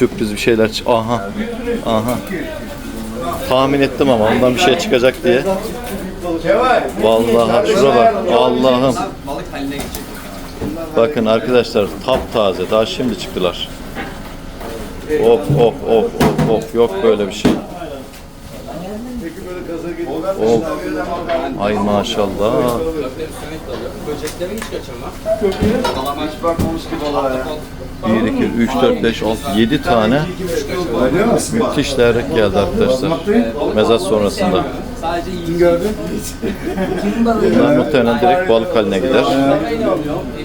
sürpriz bir şeyler çı- Aha. Aha. Tahmin ettim ama ondan bir şey çıkacak diye. Vallahi şuna bak. Allah'ım. Bakın arkadaşlar taptaze daha şimdi çıktılar. Of of of of of yok böyle bir şey. Of. Ay maşallah. Böcekleri hiç kaçırma. Kalamaç Bakmamış gibi olay ya. 1, 2, 3, 4, 5, 6, 7 tane müthiş levrek geldi arkadaşlar. Mezat sonrasında. Sadece yiyin. Gördün? Bunlar muhtemelen direkt balık haline gider.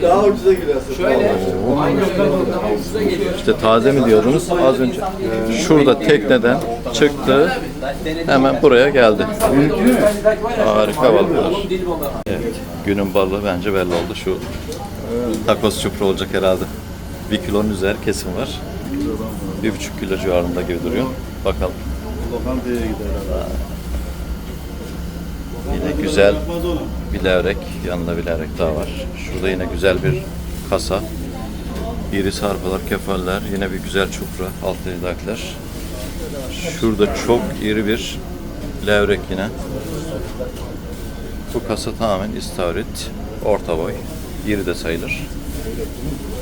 Daha ucuza giriyorsun. Şöyle aynı balıktan ucuza geliyor. İşte taze mi diyordunuz? Az önce şurada tekneden çıktı. Hemen buraya geldi. Harika balıklar. Balığı. Evet, günün balığı bence belli oldu. Şu takos çupra olacak herhalde. Bir kilonun üzeri kesim var. Bir buçuk kilo civarında gibi duruyor. Bakalım. Lokantaya gider. Yine güzel bir levrek. Yanında bir levrek daha var. Şurada yine güzel bir kasa. İri sarpalar, kefaller. Yine bir güzel çupra. Alt lidakler. Şurada çok iri bir levrek yine. Bu kasa tamamen istavrit. Orta boy. İri de sayılır.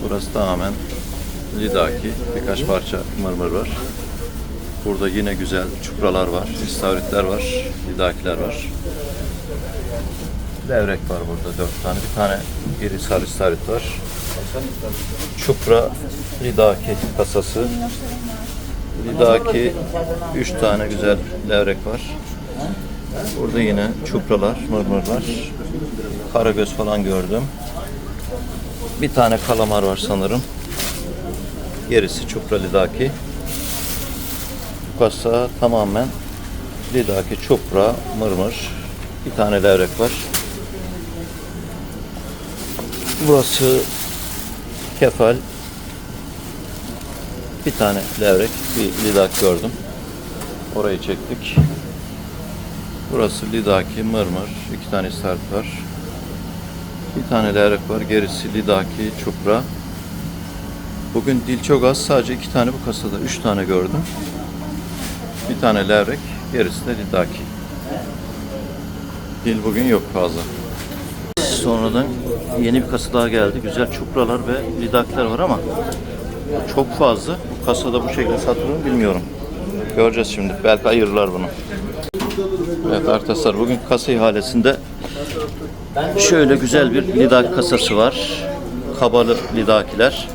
Burası tamamen lidaki. Birkaç parça mırmır var. Burada yine güzel çupralar var. istavritler var. Lidakiler var. Levrek var burada dört tane. Bir tane iri sarı istavrit var. Çupra lidaki kasası. Lidaki üç tane güzel levrek var. Burada yine çupralar, mırmırlar. Karagöz falan gördüm. Bir tane kalamar var sanırım. Gerisi çupra lidaki. Bu kasa tamamen lidaki çupra, mırmır. Bir tane levrek var. Burası kefal. Bir tane levrek, bir lidak gördüm. Orayı çektik. Burası lidaki, mırmır. iki tane istart var. Bir tane levrek var. Gerisi lidaki, çupra. Bugün dil çok az. Sadece iki tane bu kasada. Üç tane gördüm. Bir tane levrek. Gerisi de lidaki. Dil bugün yok fazla. Sonradan yeni bir kasa daha geldi. Güzel çupralar ve lidakler var ama çok fazla. Bu kasada bu şekilde satılır mı bilmiyorum. Göreceğiz şimdi. Belki ayırırlar bunu. Evet arkadaşlar bugün kasa ihalesinde şöyle güzel bir lidak kasası var. Kabalı lidakiler.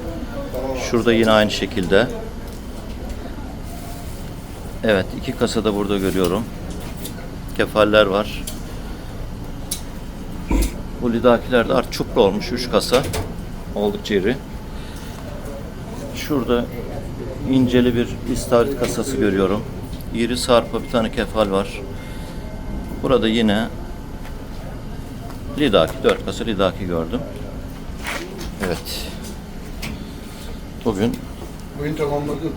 Şurada yine aynı şekilde. Evet iki kasa da burada görüyorum. Kefaller var. Bu lidakiler de artık çupra olmuş. Üç kasa. Oldukça iri. Şurada inceli bir istavrit kasası görüyorum. İri sarpa bir tane kefal var. Burada yine lidaki, dört kasa lidaki gördüm. Evet. Bugün Bugün tamamladın.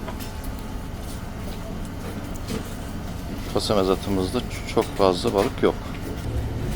kasa mezatımızda çok fazla balık yok.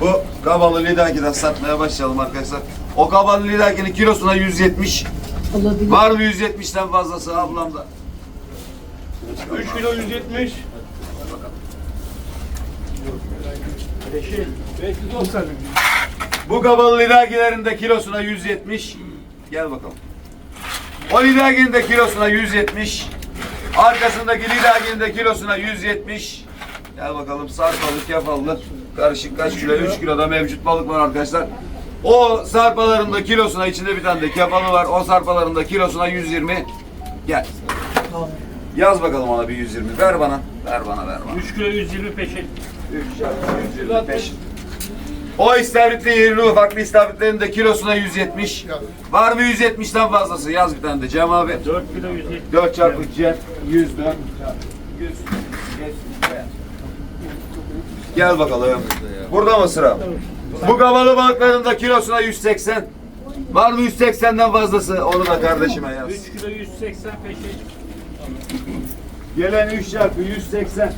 Bu kabalı lidaki'den satmaya başlayalım arkadaşlar. O kabalı lidakinin kilosuna 170. Olabilir. Var mı 170'ten fazlası ablamda? 3 kilo 170. Bu kabalı lidakilerin de kilosuna 170. Gel bakalım. O lidakinin de kilosuna 170. Arkasındaki lidakinin de kilosuna 170. Gel bakalım sarpalı, kefallı. Karışık kaç kilo? 3 kilo da mevcut balık var arkadaşlar. O sarpaların da kilosuna içinde bir tane de kefalı var. O sarpaların da kilosuna 120. Gel. Yaz bakalım ona bir 120. Ver bana. Ver bana ver bana. 3 kilo 120 peşin. 3 çarpı 125. O istavritli yerli ufaklı istavritlerin de kilosuna 170. Var mı 170'ten fazlası? Yaz bir tane de Cem abi. 4 kilo 170. 4 çarpı Cem 100 4 100. Gel bakalım. Burada mı sıra? Bu kabalı balıkların da kilosuna 180. Var mı 180'den fazlası? Onu da kardeşime yaz. 3 kilo 180 peşin. Gelen 3 çarpı 180.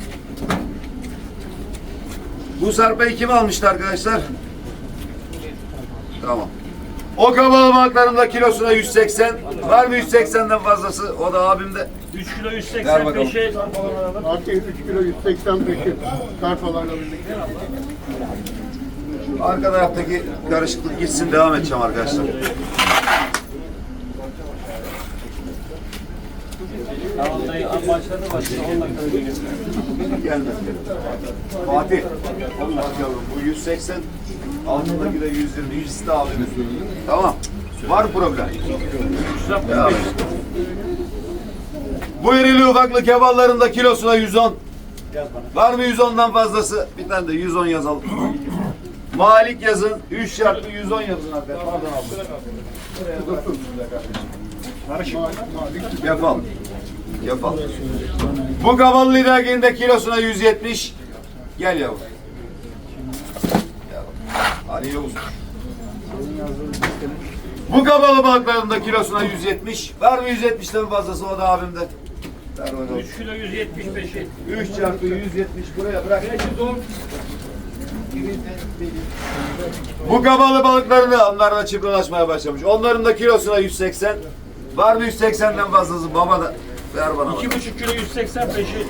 Bu sarpayı kim almıştı arkadaşlar? Tamam. O kabalı balıkların da kilosuna 180. Var mı 180'den fazlası? O da abimde. 3 kilo Ver 180 bakalım. peşin. Artı 3 kilo 180 peşin. Karfalarla birlikte. Arka taraftaki karışıklık gitsin devam edeceğim arkadaşlar. Tamam dayı başladı başladı 10 dakika Gelmez. Fatih. Bakalım bu 180 altındaki de 120. 100 de abimiz. Tamam. Var problem. Devam et. Bu irili ufaklı kebalların da kilosuna 110. Var mı 110'dan fazlası? Bir tane de 110 yazalım. Malik yazın. 3 çarpı 110 yazın arkadaşlar. Pardon abi. Yapalım. Yapalım. Bu kabalı liderginde kilosuna 170. Gel yavrum. Ali Yavuz. Bu kabalı balıkların da kilosuna 170. Var mı 170'ten fazlası o da abimde. Ver bakalım. 3 kilo 170 peşin. 3 çarpı 170 buraya bırak. Bu kabalı balıklarını onlarla çiftleşmeye başlamış. Onların da kilosuna 180. Var mı 180'den fazlası? Baba da ver bana. bak. 2,5 kilo 180 peşin.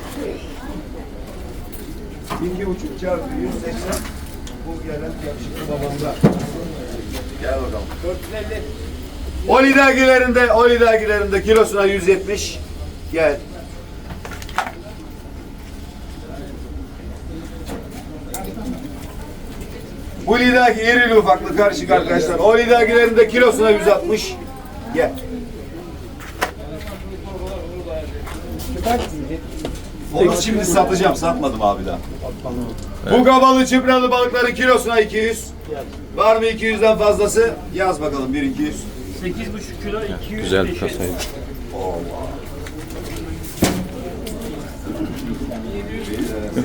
İki buçuk çarpı 180. Bu gelen yakışıklı babamda. Gel bakalım. 450. Oli dergilerinde, Oli dergilerinde kilosuna 170. Gel. Bu lidaki irili ufaklı karışık arkadaşlar. O lidakilerinde kilosuna 160. Gel. Onu şimdi satacağım. Satmadım abi daha. Bu kabalı çıpralı balıkların kilosuna 200. Var mı 200'den fazlası? Yaz bakalım 1 200. 8,5 kilo 200 Güzel bir kasaydı.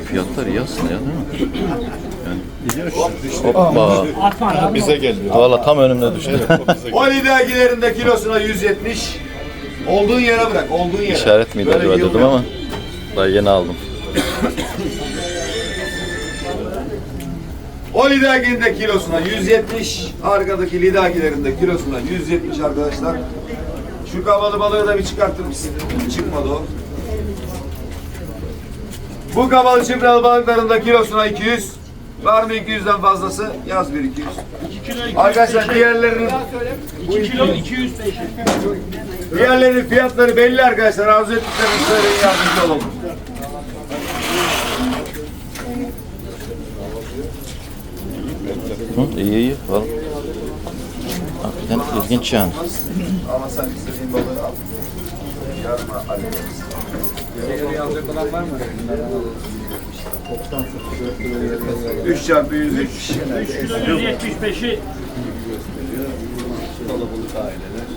Fiyatlar iyi aslında ya değil mi? Yani Hoppa. Bize geliyor. Valla tam önümde düştü. O lidakilerinde kilosuna 170. Olduğun yere bırak. Olduğun yere. İşaret miydi Böyle acaba dedim ama daha yeni aldım. O lidakinde kilosuna 170. Arkadaki lidakilerinde kilosuna 170 arkadaşlar. Şu kabalı balığı da bir çıkartır mısın? Çıkmadı o. Bu kabalı çipralı balıkların kilosuna 200. Var mı 200'den fazlası? Yaz bir 200. 2 kilo 200 Arkadaşlar diğerlerinin 2 kilo 200 peşin. diğerlerinin fiyatları belli arkadaşlar. Arzu ettiklerini söyleyin yardımcı olalım. Hı, iyi iyi. Valla. Hakikaten ilginç yani. Ama sen istediğin balığı al. Yarın hallederiz. Şeyleri alacak olan var mı? 3 çarpı 170. 3 kilo 170 peşin. Kalabalık aileler.